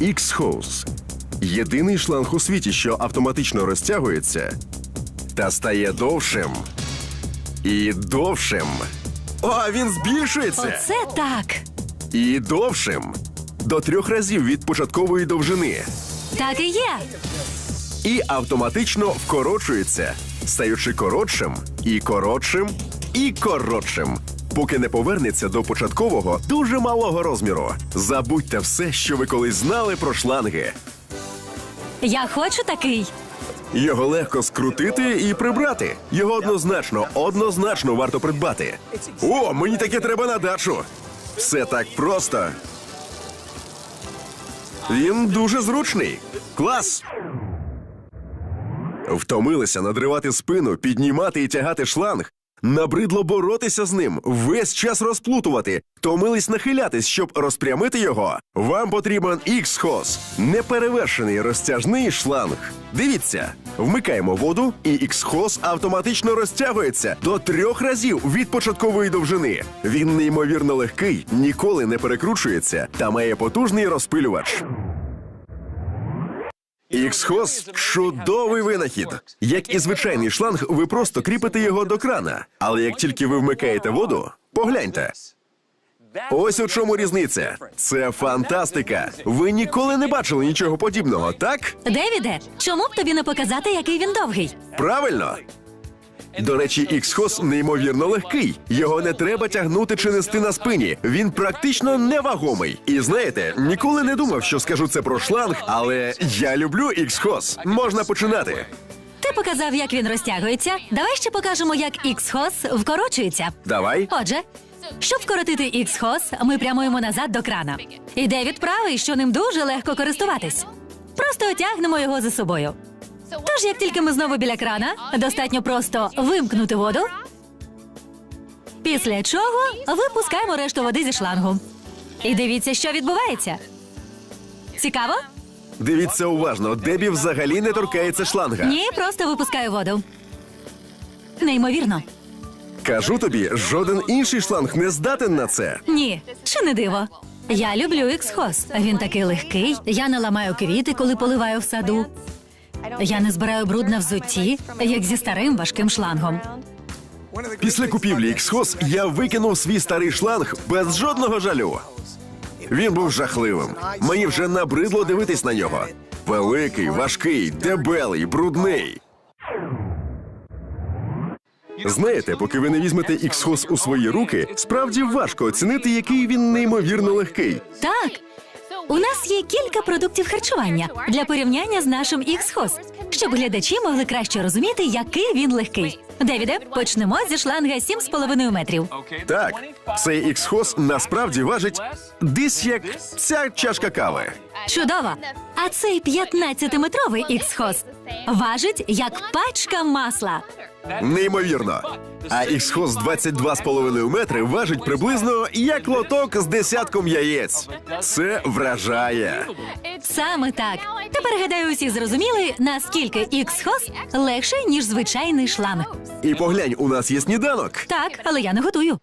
X-Hose. Єдиний шланг у світі, що автоматично розтягується та стає довшим. І довшим. О, він збільшується! Оце так. І довшим. До трьох разів від початкової довжини. Так і є. І автоматично вкорочується, стаючи коротшим, і коротшим, і коротшим. Поки не повернеться до початкового дуже малого розміру. Забудьте все, що ви колись знали про шланги. Я хочу такий. Його легко скрутити і прибрати. Його однозначно, однозначно варто придбати. О, мені таке треба на дачу. Все так просто. Він дуже зручний. Клас. Втомилися надривати спину, піднімати і тягати шланг. Набридло боротися з ним, весь час розплутувати, втомились нахилятись, щоб розпрямити його. Вам потрібен X-Hose – неперевершений розтяжний шланг. Дивіться, вмикаємо воду, і X-Hose автоматично розтягується до трьох разів від початкової довжини. Він неймовірно легкий, ніколи не перекручується та має потужний розпилювач. X-Hose – чудовий винахід. Як і звичайний шланг, ви просто кріпите його до крана. Але як тільки ви вмикаєте воду, погляньте. Ось у чому різниця. Це фантастика. Ви ніколи не бачили нічого подібного, так? Девіде, чому б тобі не показати, який він довгий? Правильно. До речі, X-Hose неймовірно легкий. Його не треба тягнути чи нести на спині. Він практично невагомий. І знаєте, ніколи не думав, що скажу це про шланг, але я люблю X-Hose. Можна починати. Ти показав, як він розтягується. Давай ще покажемо, як X-Hose вкорочується. Давай. Отже, щоб вкоротити X-Hose, ми прямуємо назад до крана. І Девід правий, що ним дуже легко користуватись. Просто тягнемо його за собою. Тож, як тільки ми знову біля крана, достатньо просто вимкнути воду. Після чого випускаємо решту води зі шлангу. І дивіться, що відбувається. Цікаво? Дивіться уважно, Дебі взагалі не торкається шланга. Ні, просто випускаю воду. Неймовірно. Кажу тобі, жоден інший шланг не здатен на це. Ні, чи не диво. Я люблю X-Host. Він такий легкий. Я не ламаю квіти, коли поливаю в саду. Я не збираю бруд на взутті, як зі старим важким шлангом. Після купівлі X-Hose я викинув свій старий шланг без жодного жалю. Він був жахливим. Мені вже набридло дивитись на нього. Великий, важкий, дебелий, брудний. Знаєте, поки ви не візьмете X-Hose у свої руки, справді важко оцінити, який він неймовірно легкий. Так, у нас є кілька продуктів харчування для порівняння з нашим X-Host, щоб глядачі могли краще розуміти, який він легкий. Девіде, почнемо зі шланга 7,5 метрів. Так, цей X-Hose насправді важить десь як ця чашка кави. Чудово! А цей 15-метровий X-Host важить як пачка масла. Неймовірно. А X-Host 22,5 метри важить приблизно як лоток з десятком яєць. Це вражає. Саме так. Тепер гадаю, усі зрозуміли, наскільки X-Host легший, ніж звичайний шлам. І поглянь, у нас є сніданок. Так, але я не готую.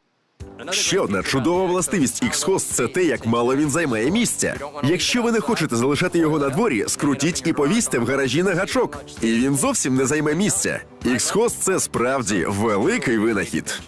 Ще одна чудова властивість X-Host – це те, як мало він займає місця. Якщо ви не хочете залишати його на дворі, скрутіть і повісьте в гаражі на гачок. І він зовсім не займе місця. X-Host – це справді великий винахід.